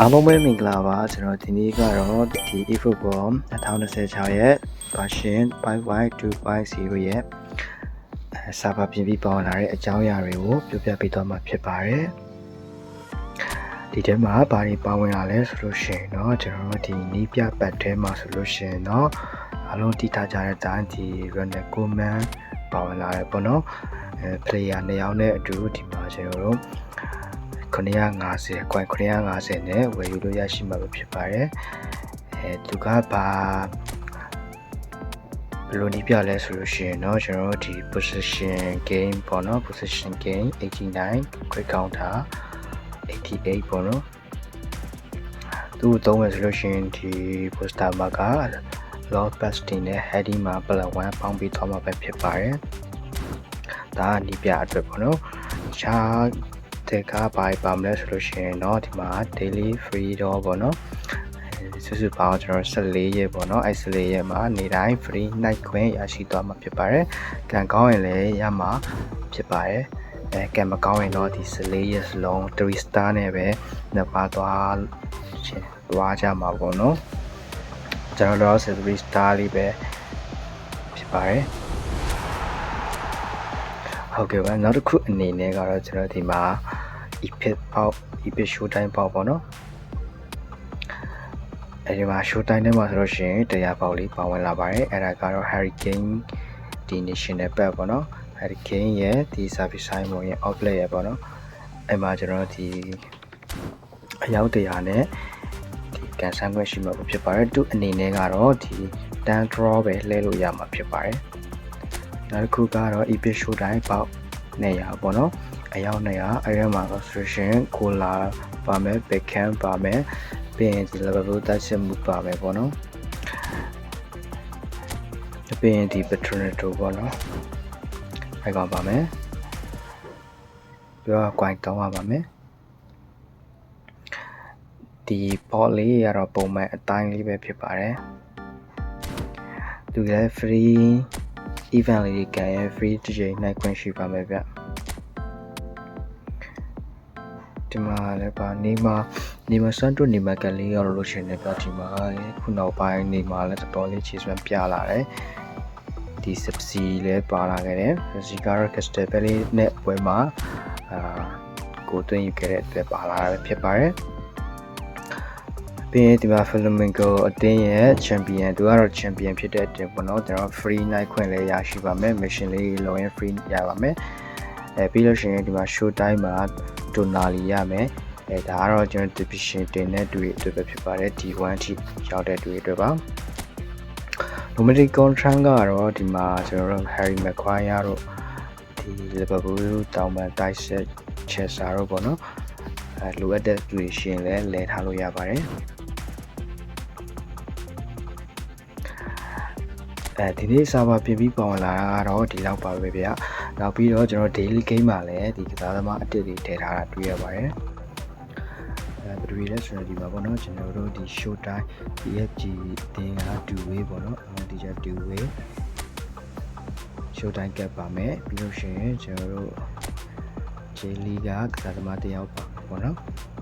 အားလုံးပဲမင်္ဂလာပါကျွန်တော်ဒီနေ့ကတော့ဒီ eFootball 2026ရဲ့ version 5.2.0ရဲ့အဲ server ပြင်ပြီးပေါင်းလာတဲ့အကြောင်းအရာတွေကိုပြောပြပေးသွားမှာဖြစ်ပါတယ်ဒီထဲမှာဘာတွေပါဝင်လာလဲဆိုလို့ရှိရင်เนาะကျွန်တော်တို့ဒီနီးပြပတ်ထဲမှာဆိုလို့ရှိရင်เนาะအားလုံးတည်ထားကြတဲ့အတိုင်းဒီ Ronald Koeman ပါဝင်လာတယ်ပေါ့နော်အဲ player နှစ်ယောက်နဲ့အတူဒီမှာကျွန်တော်တို့ 950 coin 950နဲ့ဝယ်ယူလို့ရရှိမှာပဲဖြစ်ပါတယ်အဲသူကဘာဘယ်လိုနည်းပြလဲဆိုလို့ရှိရင်เนาะကျွန်တော်တို့ဒီ position game ပေါ့နော် position game 89 quick counter 88ပေါ့နော်သူ့သုံးမယ်ဆိုလို့ရှိရင်ဒီ poster မှာက low pasting နဲ့ heading မှာ plus 1ပေါင်းပြီးသွားမှာပဲဖြစ်ပါတယ်ဒါကနီးပြအတွက်ပေါ့နော်ခြား တဲ့ကပါပါမလဲဆိုလို့ရှိရင်เนาะဒီမှာ daily free တော့ပေါ့နော်စုစုပေါင်းကျွန်တော်14ရက်ပေါ့နော်အဲ့14ရက်မှာနေ့တိုင်း free night ခွင့်ရရှိသွားမှာဖြစ်ပါတယ်ကံကောင်းရင်လည်းရမှာဖြစ်ပါတယ်အဲကံမကောင်းရင်တော့ဒီ14ရက်စလုံး3 star နဲ့ပဲနှစ်ပါးသွားရှင်သွားကြမှာပေါ့နော်ကျွန်တော်တို့73 star လေးပဲဖြစ်ပါတယ် ဟုတ်ကဲ့ပါနောက်တစ်ခုအနေနဲ့ကတော့ကျွန်တော်ဒီမှာ EPIT ပေါက် EPIT show time ပေါက်ပေါ့နော်အဲဒီမှာ show time ထဲမှာဆိုလို့ရှိရင်တရားပေါက်လေးပါဝင်လာပါတယ်အဲ့ဒါကတော့ Hurricane ဒီ national pack ပေါ့နော် Hurricane ရဲ့ဒီ service sign ပေါ်ရဲ့ outlet ရဲ့ပေါ့နော်အဲ့မှာကျွန်တော်ဒီအယောက်တရားနဲ့ဒီကန်ဆန်းခွင့်ရှိမှာဖြစ်ပါတယ်သူအနေနဲ့ကတော့ဒီ tan draw ပဲလဲလို့ရမှာဖြစ်ပါတယ် နောက်တစ်ခုကတော့ epic show time ပေါက်နေရပေါ့နော်အယောက်200အဲ့ဒီမှာဆိုလို့ရှိရင်ကိုလာပါမယ် backhand ပါမယ်ပြီးရင်ဒီ level တက်ချက်မှုပါမယ်ပေါ့နော်ပြီးရင်ဒီ patronato ပေါ့နော်အဲ့ကောင်ပါမယ်ပြီးတော့ coin တောင်းရပါမယ်ဒီဘောလေးကတော့ပုံမှန်အတိုင်းလေးပဲဖြစ်ပါတယ်သူလည်း free event လေးကန်ရ free တစ်ချိန်နိုင်ခွင့်ရှိပါမယ်ဗျဒီမှာလည်းပါနေမှာနေမှာစန်တုနေမှာကလေးရောက်လို့ရှိရင်လည်းပြဒီမှာခုနောက်ပိုင်းနေမှာလည်းတော်တော်လေးခြေစွမ်းပြလာတယ်ဒီစပစီလည်းပါလာခဲ့တယ်စစီကာကစတယ်ပဲလေးနဲ့ပွဲမှာအာကိုသွင်းယူခဲ့တဲ့အတွက်ပါလာတာဖြစ်ပါတယ် ပြီးရင်ဒီမှာ Flamingo အတင်းရဲ့ champion သူကတော့ champion ဖြစ်တဲ့အတင်းပေါ့နော်ကျွန်တော် free night ခွင့်လည်းရရှိပါမယ် mission လေးလုံးရင် free ရပါမယ်အဲပြီးလို့ရှိရင်ဒီမှာ show time မှာ tonali ရမယ်အဲဒါကတော့ကျွန်တော် division တင်တဲ့တွေ့အတွက်ပဲဖြစ်ပါတယ် D1 အထိရောက်တဲ့တွေ့အတွက်ပါ Nomadic contract ကတော့ဒီမှာကျွန်တော်တို့ Harry Maguire တို့ဒီ Liverpool တောင်ပန်တိုက်ဆက် Chelsea တို့ပေါ့နော်အဲလိုအပ်တဲ့တွေ့ရှင်လည်းလဲထားလို့ရပါတယ် အဲဒီနေ့ server ပြင်ပြီးပေါဝင်လာတာကတော့ဒီလောက်ပါပဲဗျ။နောက်ပြီးတော့ကျွန်တော် daily game မှာလည်းဒီကစားသမားအတစ်တွေထည့်ထားတာတွေ့ရပါတယ်။အဲဘယ်လိုလဲဆိုတော့ဒီမှာပေါ့နော်ကျွန်တော်တို့ဒီ show time PFG တင်က2 way ပေါ့နော်အဲဒီချက်2 way show time cap ပါမယ်ပြီးလို့ရှိရင်ကျွန်တော်တို့ J League ကကစားသမားတယောက်ပါပေါ့နော်။